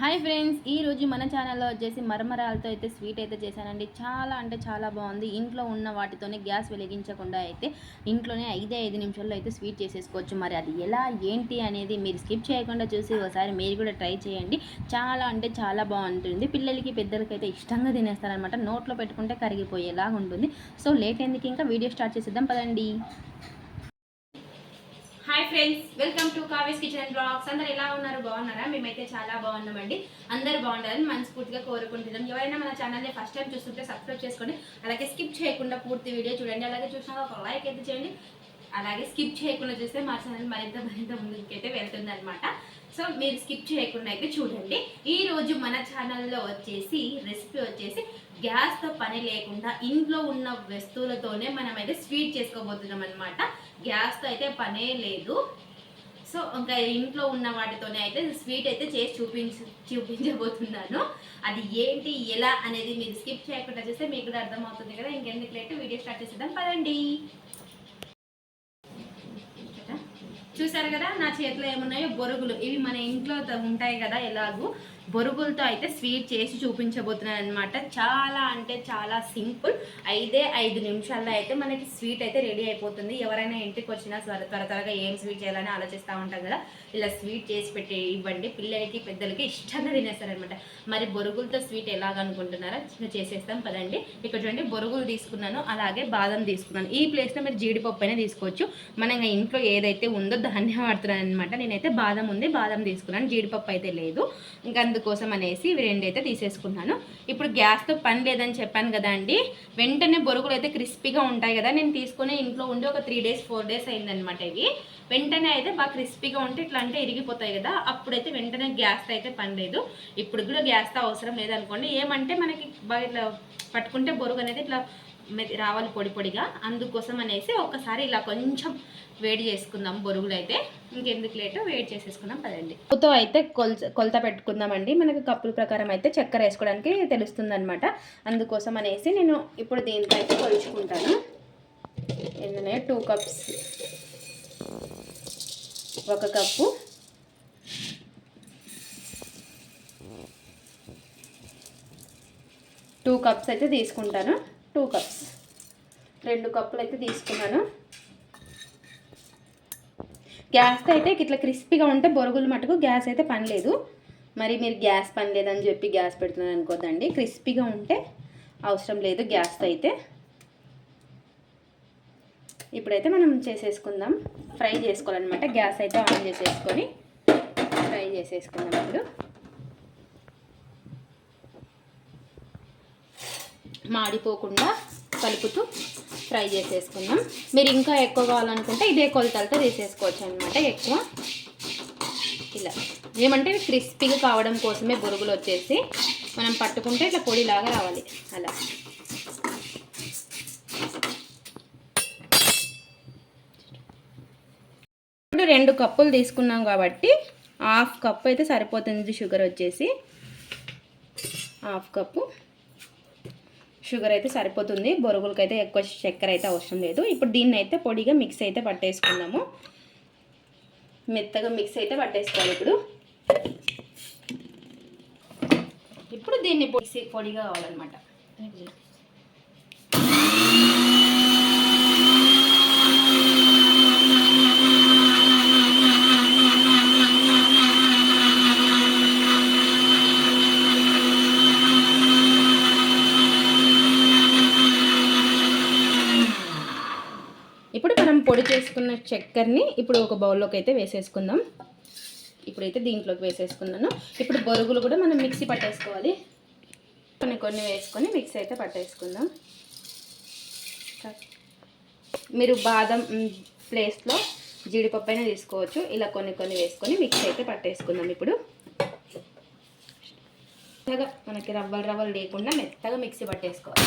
Hi friends ఈ రోజు మన ఛానల్లో వచ్చేసి మరమరాలతో అయితే స్వీట్ అయితే చేశానండి. చాలా అంటే చాలా బాగుంది. ఇంట్లో ఉన్న వాటితోనే గ్యాస్ వెలిగించకుండా అయితే ఇంట్లోనే ఐదే ఐదు నిమిషాల్లో అయితే స్వీట్ చేసేసుకోవచ్చు. మరి అది ఎలా ఏంటి అనేది మీరు స్కిప్ చేయకుండా చూసి ఒకసారి మీరు కూడా ట్రై చేయండి. చాలా అంటే చాలా బాగుంటుంది. పిల్లలకి పెద్దలకి అయితే ఇష్టంగా తినేస్తారనమాట నోట్లో పెట్టుకుంటే కరిగిపోయేలాగా ఉంటుంది. సో లేట్ ఎందుకు ఇంకా? వీడియో స్టార్ట్ చేసేద్దాం. పదండి. Hi friends welcome to Kavey's kitchen and vlogs. అందరు ఎలా ఉన్నారు? బాగున్నారా? మేమైతే చాలా బాగున్నామండి. అందరు బాగుండాలని మనస్ఫూర్తిగా కోరుకుంటున్నాం. ఎవరైనా మన ఛానల్ని ఫస్ట్ టైం చూస్తుంటే సబ్స్క్రైబ్ చేసుకోండి. అలాగే స్కిప్ చేయకుండా పూర్తి వీడియో చూడండి. అలాగే చూసినాక ఒక లైక్ అయితే చేయండి. అలాగే స్కిప్ చేయకుండా చూస్తే మా ఛానల్ మరింత మరింత ముందుకైతే వెళ్తుంది అనమాట సో మీరు స్కిప్ చేయకుండా అయితే చూడండి. ఈరోజు మన ఛానల్లో వచ్చేసి రెసిపీ వచ్చేసి గ్యాస్తో పని లేకుండా ఇంట్లో ఉన్న వస్తువులతోనే మనమైతే స్వీట్ చేసుకోబోతున్నాం అనమాట గ్యాస్తో అయితే పనే లేదు. సో ఇంకా ఇంట్లో ఉన్న వాటితోనే అయితే స్వీట్ అయితే చేసి చూపించ చూపించబోతున్నాను. అది ఏంటి ఎలా అనేది మీరు స్కిప్ చేయకుండా చూస్తే మీకు కూడా అర్థమవుతుంది కదా. ఇంకెందుకు లేట్ వీడియో స్టార్ట్ చేసేద్దాం. పదండి. చూసారు కదా నా చేతిలో ఏమున్నాయో? బొరుగులు. ఇవి మన ఇంట్లో ఉంటాయి కదా ఎలాగూ. బొరుగులతో అయితే స్వీట్ చేసి చూపించబోతున్నాను అనమాట చాలా అంటే చాలా సింపుల్. ఐదే ఐదు నిమిషాల్లో అయితే మనకి స్వీట్ అయితే రెడీ అయిపోతుంది. ఎవరైనా ఇంటికి వచ్చినా త్వర త్వర త్వరగా ఏం స్వీట్ చేయాలని ఆలోచిస్తూ ఉంటాం కదా. ఇలా స్వీట్ చేసి పెట్టి ఇవ్వండి. పిల్లలకి పెద్దలకి ఇష్టంగా తినేస్తారనమాట మరి బొరుగులతో స్వీట్ ఎలాగనుకుంటున్నారా చేసేస్తాం పదండి. ఇక్కడ చూడండి బొరుగులు తీసుకున్నాను. అలాగే బాదం తీసుకున్నాను. ఈ ప్లేస్లో మీరు జీడిపప్పు అయినా తీసుకోవచ్చు. మనం ఇంకా ఇంట్లో ఏదైతే ఉందో దాన్నే వాడుతున్నాను అనమాట నేనైతే బాదం ఉంది బాదం తీసుకున్నాను. జీడిపప్పు అయితే లేదు. ఇంకా అందుకోసం అనేసి ఇవి రెండైతే తీసేసుకున్నాను. ఇప్పుడు గ్యాస్తో పని లేదని చెప్పాను కదా అండి. వెంటనే బొరుగులు అయితే క్రిస్పీగా ఉంటాయి కదా. నేను తీసుకుని ఇంట్లో ఉండి ఒక త్రీ డేస్ ఫోర్ డేస్ అయిందనమాట ఇవి. వెంటనే అయితే బాగా క్రిస్పీగా ఉంటే ఇట్లా అంటే ఇరిగిపోతాయి కదా. అప్పుడైతే వెంటనే గ్యాస్ అయితే పని లేదు. ఇప్పుడు కూడా గ్యాస్తో అవసరం లేదనుకోండి. ఏమంటే మనకి బాగా ఇట్లా పట్టుకుంటే బొరుగు అనేది ఇట్లా రావాలి పొడి పొడిగా. అందుకోసం అనేసి ఒకసారి ఇలా కొంచెం వేడి చేసుకుందాం బొరుగులు అయితే. ఇంకెందుకు లేటో? వేడి చేసేసుకుందాం పదండి. ఉప్పుతో అయితే కొలత కొలత పెట్టుకుందామండి. మనకు కప్పుల ప్రకారం అయితే చక్కెర వేసుకోవడానికి తెలుస్తుంది అనమాట అందుకోసం అనేసి నేను ఇప్పుడు దీంతో అయితే కొలుచుకుంటాను. ఏంటనే టూ కప్స్ ఒక కప్పు టూ కప్స్ అయితే తీసుకుంటాను. Two cups. రెండు కప్పులు అయితే తీసుకున్నాను. గ్యాస్ అయితే ఇట్లా క్రిస్పీగా ఉంటే బొరుగులు మటుకు గ్యాస్ అయితే పని లేదు. మరి మీరు గ్యాస్ పని లేదని చెప్పి గ్యాస్ పెడుతున్నాను అనుకోద్దండి. క్రిస్పీగా ఉంటే అవసరం లేదు గ్యాస్ అయితే. ఇప్పుడైతే మనం చేసేసుకుందాం. ఫ్రై చేసుకోవాలన్నమాట. గ్యాస్ అయితే ఆన్ చేసేసుకొని ఫ్రై చేసేసుకుందాం ఇప్పుడు. మాడిపోకుండా కలుపుతూ ఫ్రై చేసేసుకుందాం. మీరు ఇంకా ఎక్కువ కావాలనుకుంటే ఇదే కొలతలతో తీసేసుకోవచ్చు అనమాట ఎక్కువ. ఇలా. ఏమంటే క్రిస్పీగా కావడం కోసమే బొరుగులు వచ్చేసి మనం పట్టుకుంటే ఇట్లా పొడిలాగా రావాలి. అలా. ఇప్పుడు రెండు కప్పులు తీసుకున్నాం కాబట్టి హాఫ్ కప్ అయితే సరిపోతుంది. షుగర్ వచ్చేసి హాఫ్ కప్పు. షుగర్ అయితే సరిపోతుంది బొరుగులకైతే అయితే ఎక్కువ చక్కెర అయితే అవసరం లేదు. ఇప్పుడు దీన్ని అయితే పొడిగా మిక్స్ అయితే పట్టేసుకుందాము. మెత్తగా మిక్స్ అయితే పట్టేసుకోవాలి ఇప్పుడు. ఇప్పుడు దీన్ని పొడి పొడిగా కావాలన్నమాట ఇప్పుడు మనం పొడి చేసుకున్న చక్కెరని ఇప్పుడు ఒక బౌల్లోకి అయితే వేసేసుకుందాం. ఇప్పుడైతే దీంట్లోకి వేసేసుకున్నాను. ఇప్పుడు బొరుగులు కూడా మనం మిక్సీ పట్టేసుకోవాలి. కొన్ని కొన్ని వేసుకొని మిక్సీ అయితే పట్టేసుకుందాం. మీరు బాదం ప్లేస్లో జీడిపప్పు అయినా తీసుకోవచ్చు. ఇలా కొన్ని కొన్ని వేసుకొని మిక్సీ అయితే పట్టేసుకుందాం ఇప్పుడు. మెత్తగా మనకి రవ్వలు రవ్వలు లేకుండా మెత్తగా మిక్సీ పట్టేసుకోవాలి.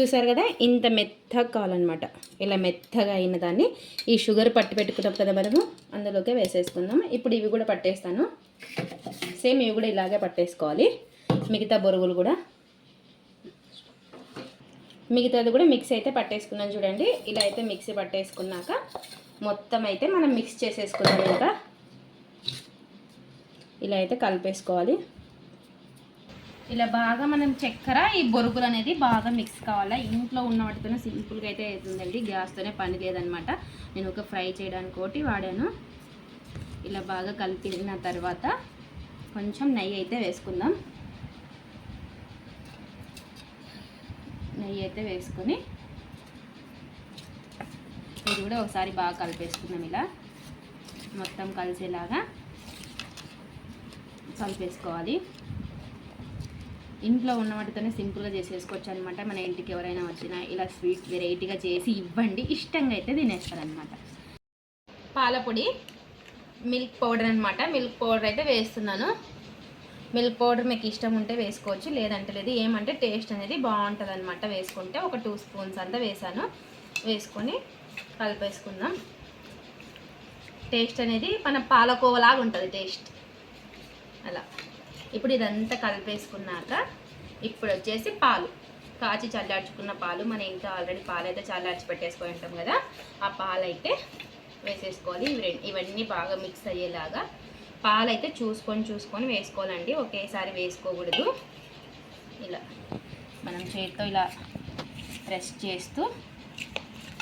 చూసారు కదా? ఇంత మెత్తగా కావాలన్నమాట. ఇలా మెత్తగా అయిన దాన్ని ఈ షుగర్ పట్టి పెట్టుకున్నాం కదా మనము అందులోకే వేసేసుకుందాం. ఇప్పుడు ఇవి కూడా పట్టేస్తాను. సేమ్ ఇవి కూడా ఇలాగే పట్టేసుకోవాలి. మిగతా బొరుగులు కూడా. మిగతాది కూడా మిక్సీ అయితే పట్టేసుకున్నాను చూడండి. ఇలా అయితే మిక్సీ పట్టేసుకున్నాక మొత్తం అయితే మనం మిక్స్ చేసేసుకున్నాం ఇంకా. ఇలా అయితే కలిపేసుకోవాలి. ఇలా బాగా మనం చక్కెర ఈ బొరుగులు అనేది బాగా మిక్స్ కావాలా? ఇంట్లో ఉన్న వాటితోనే సింపుల్గా అయితే అవుతుందండి గ్యాస్తోనే పని లేదనమాట నేను ఒక ఫ్రై చేయడానికి ఒకటి వాడాను. ఇలా బాగా కలిపిన తర్వాత కొంచెం నెయ్యి అయితే వేసుకుందాం. నెయ్యి అయితే వేసుకొని ఇది కూడా ఒకసారి బాగా కలిపేసుకుందాం ఇలా. మొత్తం కలిసేలాగా కలిపేసుకోవాలి. ఇంట్లో ఉన్న వాటితోనే సింపుల్గా చేసేసుకోవచ్చు అనమాట మన ఇంటికి ఎవరైనా వచ్చినా ఇలా స్వీట్ వెరైటీగా చేసి ఇవ్వండి. ఇష్టంగా అయితే తినేస్తారనమాట పాలపొడి మిల్క్ పౌడర్ అనమాట మిల్క్ పౌడర్ అయితే వేస్తున్నాను. మిల్క్ పౌడర్ మీకు ఇష్టం ఉంటే వేసుకోవచ్చు. లేదంటే లేదు ఏమంటే టేస్ట్ అనేది బాగుంటుంది అనమాట వేసుకుంటే ఒక టూ స్పూన్స్ అంతా వేసాను. వేసుకొని కలిపేసుకుందాం. టేస్ట్ అనేది మన పాలకోవలాగా ఉంటుంది టేస్ట్. అలా. ఇప్పుడు ఇదంతా కలిపేసుకున్నాక ఇప్పుడు వచ్చేసి పాలు. కాచి చల్లార్చుకున్న పాలు. మన ఇంట్లో ఆల్రెడీ పాలు అయితే చల్లార్చి పెట్టేసుకొని ఉంటాం కదా. ఆ పాలు అయితే వేసేసుకోవాలి. ఇవి ఇవన్నీ బాగా మిక్స్ అయ్యేలాగా పాలు అయితే చూసుకొని చూసుకొని వేసుకోవాలండి. ఒకేసారి వేసుకోకూడదు. ఇలా మనం చేతితో ఇలా ప్రెస్ చేస్తూ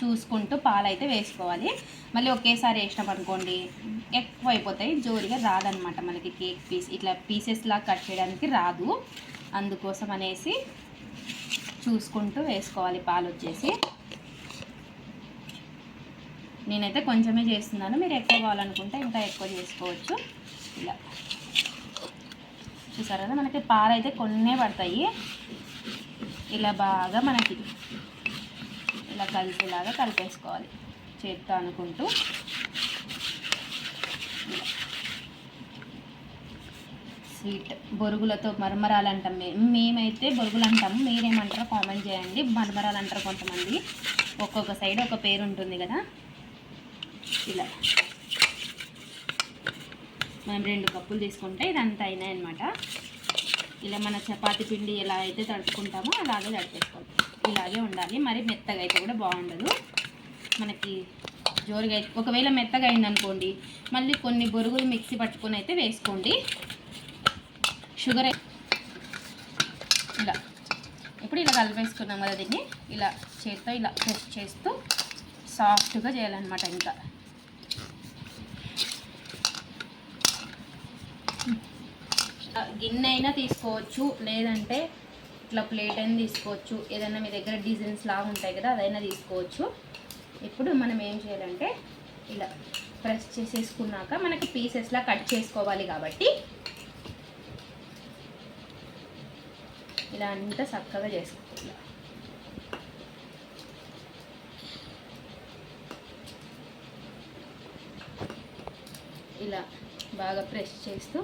చూసుకుంటూ పాలు అయితే వేసుకోవాలి. మళ్ళీ ఒకేసారి వేసినాం అనుకోండి ఎక్కువ అయిపోతాయి జోరిగా రాదనమాట మనకి కేక్ పీస్. ఇట్లా పీసెస్ లాగా కట్ చేయడానికి రాదు. అందుకోసం అనేసి చూసుకుంటూ వేసుకోవాలి పాలు వచ్చేసి. నేనైతే కొంచెమే చేస్తున్నాను. మీరు ఎక్కువ కావాలనుకుంటే ఇంకా ఎక్కువ చేసుకోవచ్చు. ఇలా. చూసారు కదా మనకి పాలు అయితే కొన్నే పడతాయి. ఇలా బాగా మనకి ఇలా కలిసేలాగా కలిపేసుకోవాలి. చేస్తా అనుకుంటూ. స్వీట్ బొరుగులతో మరమరాలు అంటాం మేము మేమైతే బొరుగులు అంటాము మీరేమంటారో కామెంట్ చేయండి. మరమరాలు అంటారు కొంతమంది. ఒక్కొక్క సైడ్ ఒక పేరు ఉంటుంది కదా. ఇలా. మనం రెండు కప్పులు తీసుకుంటే ఇదంతా అయినాయి అనమాట ఇలా మన చపాతి పిండి ఎలా అయితే తడుపుకుంటామో అలాగే తడిపేసుకోవాలి. ఇలాగే ఉండాలి. మరి మెత్తగా అయితే కూడా బాగుండదు. మనకి జోరుగా అయితే ఒకవేళ మెత్తగా అయిందనుకోండి మళ్ళీ కొన్ని బొరుగులు మిక్సీ పట్టుకొని అయితే వేసుకోండి. షుగర్ ఇలా. ఇప్పుడు ఇలా కలిపేసుకున్నాం కదా దీన్ని? ఇలా చేత్తో ఇలా ప్రెస్ చేస్తూ సాఫ్ట్గా చేయాలన్నమాట ఇంకా. గిన్నె అయినా తీసుకోవచ్చు లేదంటే ఇట్లా ప్లేట్ అయినా తీసుకోవచ్చు ఏదైనా మీ దగ్గర డిజైన్స్ లాగా ఉంటాయి కదా అదైనా తీసుకోవచ్చు. ఇప్పుడు మనం ఏం చేయాలంటే ఇలా ప్రెస్ చేసేసుకున్నాక మనకి పీసెస్లా కట్ చేసుకోవాలి కాబట్టి ఇలా అంతా చక్కగా చేసుకోవాలి. ఇలా బాగా ప్రెస్ చేస్తూ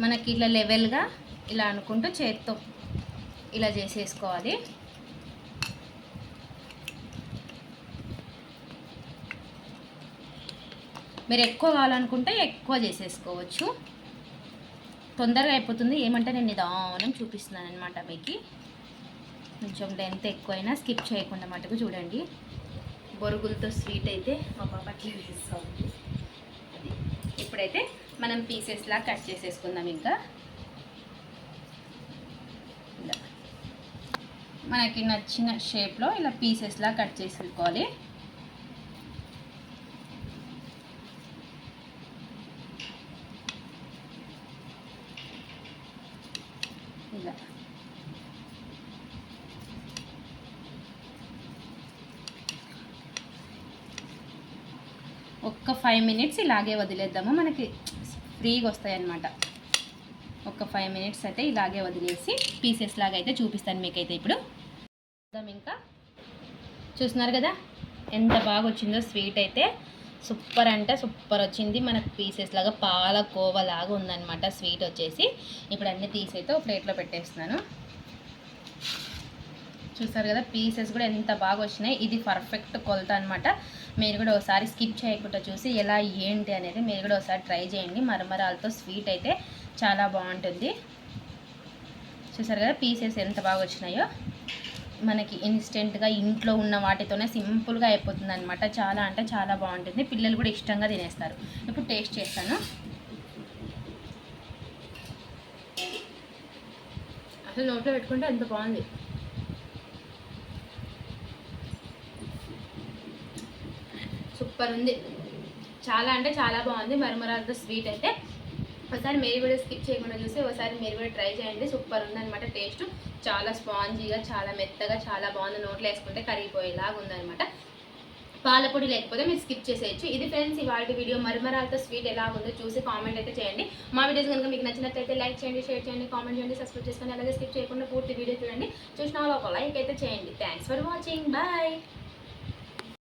మనకి ఇట్లా లెవెల్గా ఇలా అనుకుంటూ చేత్తో ఇలా చేసేసుకోవాలి. మీరు ఎక్కువ కావాలనుకుంటే ఎక్కువ చేసేసుకోవచ్చు. తొందరగా అయిపోతుంది. ఏమంటే నేను నిదానం చూపిస్తున్నాను అనమాట మీకు. కొంచెం లెంత్ ఎక్కువైనా స్కిప్ చేయకుండా మటుకు చూడండి. బొరుగులతో స్వీట్ అయితే మా పాప అట్లా తీసుకోవాలి అది ఇప్పుడైతే మనం పీసెస్లా కట్ చేసేసుకుందాం ఇంకా. మనకి నచ్చిన షేప్లో ఇలా పీసెస్లా కట్ చేసుకోవాలి ఇలా. ఒక్క ఫైవ్ మినిట్స్ ఇలాగే వదిలేద్దాము. మనకి ఫ్రీగా వస్తాయి అన్నమాట ఒక ఫైవ్ మినిట్స్ అయితే ఇలాగే వదిలేసి పీసెస్ లాగా అయితే చూపిస్తాను మీకైతే ఇప్పుడు. ఇంకా చూస్తున్నారు కదా? ఎంత బాగా వచ్చిందో స్వీట్ అయితే. సూపర్ అంటే సూపర్ వచ్చింది. మనకు పీసెస్ లాగా పాల కోవ లాగా ఉందన్నమాట స్వీట్ వచ్చేసి. ఇప్పుడు అన్ని తీసైతే ఒక ప్లేట్లో పెట్టేస్తున్నాను. చూస్తారు కదా పీసెస్ కూడా ఎంత బాగా వచ్చినాయి ఇది పర్ఫెక్ట్ కొలత అనమాట మీరు కూడా ఒకసారి స్కిప్ చేయకుండా చూసి ఎలా ఏంటి అనేది మీరు కూడా ఒకసారి ట్రై చేయండి. మరమరాలతో స్వీట్ అయితే చాలా బాగుంటుంది. చూసారు కదా పీసెస్ ఎంత బాగా వచ్చినాయో మనకి ఇన్స్టెంట్గా ఇంట్లో ఉన్న వాటితోనే సింపుల్గా అయిపోతుంది అనమాట చాలా అంటే చాలా బాగుంటుంది. పిల్లలు కూడా ఇష్టంగా తినేస్తారు. ఇప్పుడు టేస్ట్ చేస్తాను. అసలు నోట్లో పెట్టుకుంటే ఎంత బాగుంది. సూపర్ ఉంది. చాలా అంటే చాలా బాగుంది. మరమరాలతో స్వీట్ అయితే ఒకసారి మీరు కూడా స్కిప్ చేయకుండా చూసి ఒకసారి మీరు కూడా ట్రై చేయండి. సూపర్ ఉందనమాట టేస్ట్. చాలా స్పాంజీగా చాలా మెత్తగా చాలా బాగుంది. నోట్లో వేసుకుంటే కరిగిపోయేలాగా ఉందనమాట పాలపొడి లేకపోతే మీరు స్కిప్ చేసేయచ్చు. ఇది ఫ్రెండ్స్ ఇవాళ వీడియో మరమరాలతో స్వీట్ ఎలా ఉందో చూసి కామెంట్ అయితే చేయండి. మా వీడియోస్ కనుక మీకు నచ్చినట్లయితే లైక్ చేయండి షేర్ చేయండి కామెంట్ చేయండి సబ్స్క్రైబ్ చేసుకోండి అలాగే స్కిప్ చేయకుండా పూర్తి వీడియో చూడండి. చూసిన వాళ్ళు ఒక లైక్ అయితే చేయండి. Thanks for watching bye